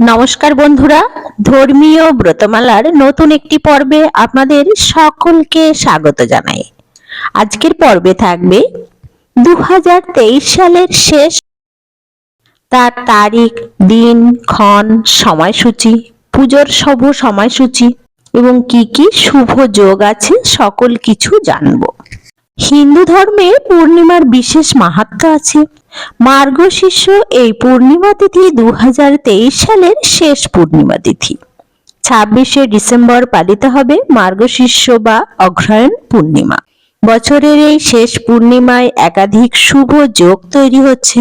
নমস্কার বন্ধুরা, ধর্মীয় ব্রতমালার নতুন একটি পর্বে আপনাদের সকলকে স্বাগত জানাই। আজকের পর্বে থাকবে দু হাজার তেইশ সালের শেষ তার তারিখ, দিন, ক্ষণ, সময়সূচি, পুজোর শুভ সময়সূচি এবং কি কি শুভ যোগ আছে সকল কিছু জানব। হিন্দু ধর্মে পূর্ণিমার বিশেষ মাহাত্ম আছে। মার্গশীর্ষ এই পূর্ণিমা তিথি দুহাজার তেইশ সালের শেষ পূর্ণিমা তিথি। ছাব্বিশে ডিসেম্বর পালিত হবে মার্গশীর্ষ বা অগ্রহায়ণ পূর্ণিমা। বছরের এই শেষ পূর্ণিমায় একাধিক শুভ যোগ তৈরি হচ্ছে।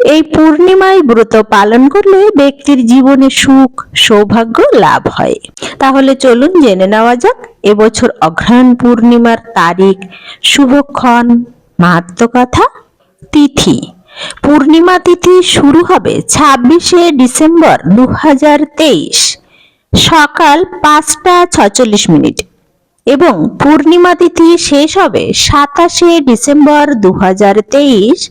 এই পূর্ণিমায় ব্রত পালন করলে ব্যক্তির জীবনে সুখ, সৌভাগ্য লাভ হয়। তাহলে চলুন জেনে নেওয়া যাক, এবছর অগ্রহায়ণ পূর্ণিমার তারিখ, শুভক্ষণ মাহাত্মকথা তিথি। পূর্ণিমা তিথি শুরু হবে ছাব্বিশে ডিসেম্বর দু হাজার তেইশ। সকাল পাঁচটা ছচল্লিশ মিনিট। এবং পূর্ণিমা তিথি শেষ হবে সাতাশে ডিসেম্বর দু হাজার তেইশ।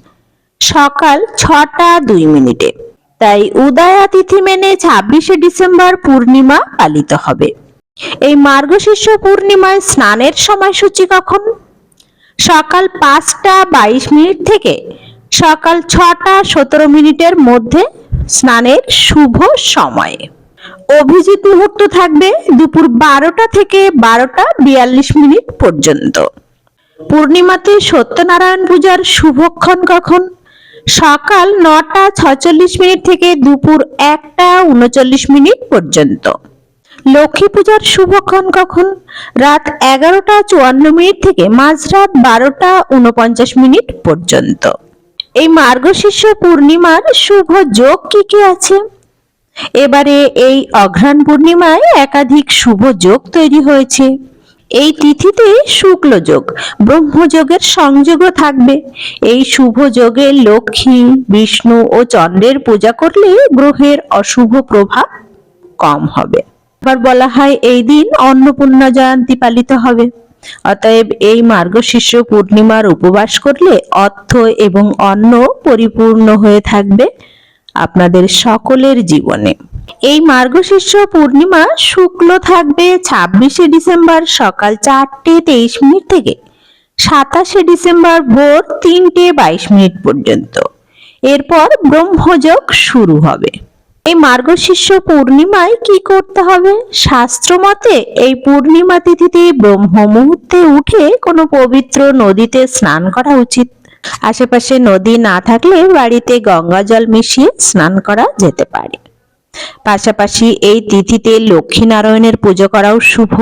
সকাল ছটা দুই মিনিটে। তাই উদয়া তিথি মেনে ছাব্বিশে ডিসেম্বর পূর্ণিমা পালিত হবে। এই মার্গশীর্ষ পূর্ণিমায় স্নানের সময়সূচি কখন? সকাল পাঁচটা বাইশ মিনিট থেকে সকাল ছটা সতেরো মিনিটের মধ্যে স্নানের শুভ সময়। অভিজিৎ মুহূর্ত থাকবে দুপুর বারোটা থেকে বারোটা বিয়াল্লিশ মিনিট পর্যন্ত। পূর্ণিমাতে সত্যনারায়ণ পূজার শুভক্ষণ কখন? সকাল নটা ছচল্লিশ মিনিট থেকে দুপুর একটা উনচল্লিশ মিনিট পর্যন্ত। লক্ষ্মী পূজার শুভক্ষণ কখন? রাত এগারোটা চুয়ান্ন মিনিট থেকে মাঝরাত বারোটা উনপঞ্চাশ মিনিট পর্যন্ত। এই মার্গশীর্ষ পূর্ণিমার শুভ যোগ কি কি আছে? এবারে এই অঘ্রাণ পূর্ণিমায় একাধিক শুভ যোগ তৈরি হয়েছে। এই তিথিতে শুক্ল যোগ ব্রহ্মযোগের সংযোগও থাকবে। এই শুভ যোগে লক্ষ্মী, বিষ্ণু ও চন্দ্রের পূজা করলে গ্রহের অশুভ প্রভাব কম হবে। আবার বলা হয় এই দিন অন্নপূর্ণা জয়ন্তী পালিত হবে। অতএব এই মার্গশীর্ষ পূর্ণিমার উপবাস করলে অর্থ এবং অন্ন পরিপূর্ণ হয়ে থাকবে আপনাদের সকলের জীবনে। এই মার্গশীর্ষ পূর্ণিমা শুক্ল থাকবে ছাব্বিশে ডিসেম্বর সকাল চারটে তেইশ মিনিট থেকে। সাতাশে ডিসেম্বর ভোর তিনটে বাইশ মিনিট পর্যন্ত। এরপর ব্রহ্মযোগ শুরু হবে। এই মার্গশীর্ষ পূর্ণিমায় কি করতে হবে? শাস্ত্র মতে এই পূর্ণিমা তিথিতে ব্রহ্ম মুহূর্তে উঠে কোনো পবিত্র নদীতে স্নান করা উচিত। আশেপাশে নদী না থাকলে বাড়িতে গঙ্গা জল মিশিয়ে স্নান করা যেতে পারে। পাশাপাশি এই তিথিতে লক্ষ্মীনারায়ণের পুজো করাও শুভ।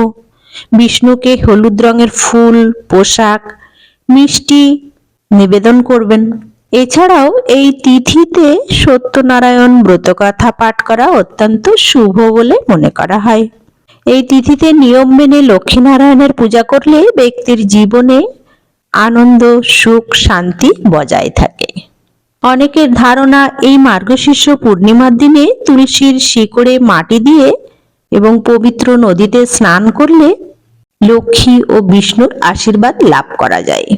বিষ্ণুকে হলুদ রঙের ফুল, পোশাক, মিষ্টি নিবেদন করবেন। এছাড়াও এই তিথিতে সত্যনারায়ণ ব্রতকথা পাঠ করা অত্যন্ত শুভ বলে মনে করা হয়। এই তিথিতে নিয়ম মেনে লক্ষ্মীনারায়ণের পূজা করলে ব্যক্তির জীবনে আনন্দ, সুখ, শান্তি বজায় থাকে। অনেকের ধারণা এই মার্গশীর্ষ পূর্ণিমার দিনে তুলসীর শিকড়ে মাটি দিয়ে এবং পবিত্র নদীতে স্নান করলে লক্ষ্মী ও বিষ্ণুর আশীর্বাদ লাভ করা যায়।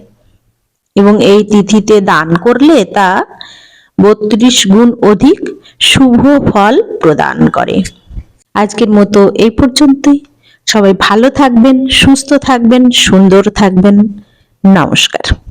এবং এই তিথিতে দান করলে তা বত্রিশ গুণ অধিক শুভ ফল প্রদান করে। আজকের মতো এই পর্যন্তই। সবাই ভালো থাকবেন, সুস্থ থাকবেন, সুন্দর থাকবেন। নমস্কার।